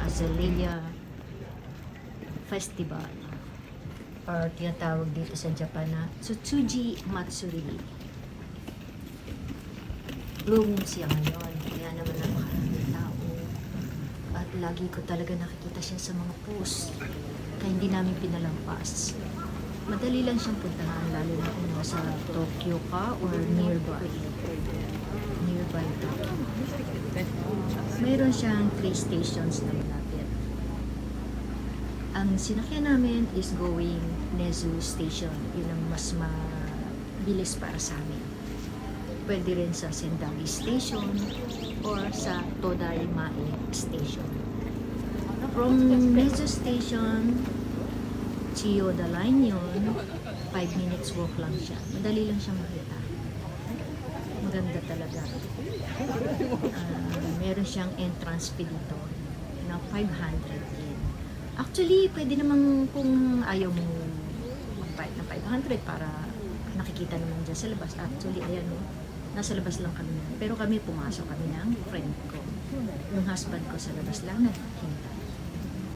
Azalea Festival or tinatawag dito sa Japan na Tsutsuji Matsuri. Bloom siya ngayon, kaya naman napakaraming tao. At lagi ko talaga nakikita siya sa mga post. Kaya hindi namin pinalampas. Madali lang siyang puntahan, lalo na kung nasa Tokyo ka or nearby. Tokyo. Mayroon siyang three stations na malapit. Ang sinakyan namin is going Nezu Station. Yun ang mas mabilis para sa amin. Pwede rin sa Sendai Station or sa Todai Mae Station. From Nezu Station, Chiyoda Line yun, 5 minutes walk lang siya. Madali lang siya makita. Maganda talaga. Meron siyang entrance fee dito na 500 yen. Actually, pwede namang kung ayaw mo magbayad ng 500 para nakikita naman dyan sa labas. Actually, ayan o, nasa labas lang kami. Pero kami pumasok kami ng friend ko. Yung husband ko sa labas lang naghintay.